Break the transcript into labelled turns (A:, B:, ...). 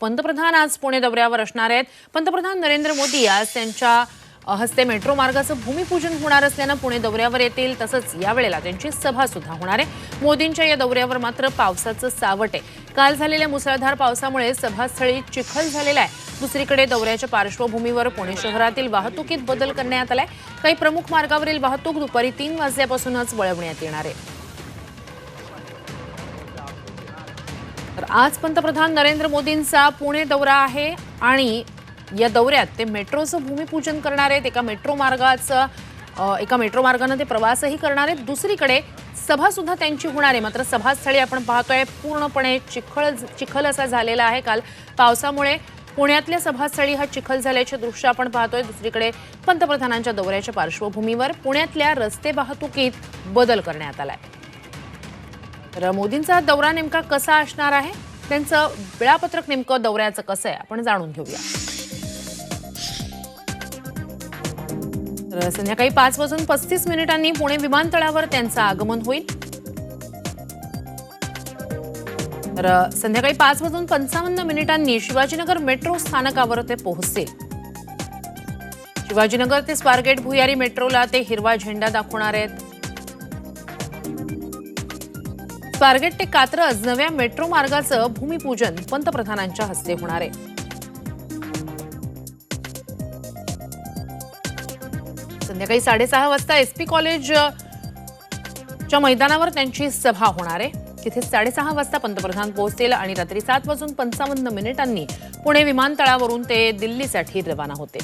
A: पंतप्रधान आज पुणे दौऱ्यावर असणार आहेत. पंतप्रधान नरेंद्र मोदी आज त्यांच्या हस्ते मेट्रो मार्गाचं भूमिपूजन होणार असल्यानं पुणे दौऱ्यावर येतील. तसंच यावेळेला त्यांची सभा सुद्धा होणार आहे. मोदींच्या या दौऱ्यावर मात्र पावसाचं सावट आहे. काल झालेल्या मुसळधार पावसामुळे सभास्थळी चिखल झालेला आहे. दुसरीकडे दौऱ्याच्या पार्श्वभूमीवर पुणे शहरातील वाहतुकीत बदल करण्यात आलाय. काही प्रमुख मार्गावरील वाहतूक दुपारी तीन वाजल्यापासूनच वळवण्यात येणार आहे. तर आज पंतप्रधान नरेंद्र मोदींचा पुणे दौरा आहे आणि या दौऱ्यात ते मेट्रोचं भूमिपूजन करणार आहेत. एका मेट्रो मार्गाचं एका मेट्रो मार्गानं ते प्रवासही करणार आहेत. दुसरीकडे सभासुद्धा त्यांची होणार आहे. मात्र सभास्थळी आपण पाहतोय पूर्णपणे चिखल चिखल असा झालेला आहे काल पावसामुळे. पुण्यातल्या सभास्थळी हा चिखल झाल्याचे दृश्य आपण पाहतोय. दुसरीकडे पंतप्रधानांच्या दौऱ्याच्या पार्श्वभूमीवर पुण्यातल्या रस्ते वाहतुकीत बदल करण्यात आला आहे तर मोदींचा दौरा नेमका कसा असणार आहे? त्यांचं वेळापत्रक नेमकं दौऱ्याचं कसं आहे? आपण जाणून घेऊया. संध्याकाळी पाच वाजून पस्तीस मिनिटांनी पुणे विमानतळावर त्यांचं आगमन होईल. तर संध्याकाळी पाच वाजून पंचावन्न मिनिटांनी शिवाजीनगर मेट्रो स्थानकावर ते पोहोचतील. शिवाजीनगर ते स्वारगेट भुयारी मेट्रोला ते हिरवा झेंडा दाखवणार आहेत. स्वारगेट ते कात्रज नव्या मेट्रो मार्गाचं भूमिपूजन पंतप्रधानांच्या हस्ते होणार आहे. संध्याकाळी साडेसहा वाजता एस पी कॉलेज च्या मैदानावर त्यांची सभा होणार आहे. तिथे साडेसहा वाजता पंतप्रधान पोहोचतील आणि रात्री सात वाजून पंचावन्न मिनिटांनी पुणे विमानतळावरून ते दिल्लीसाठी रवाना होते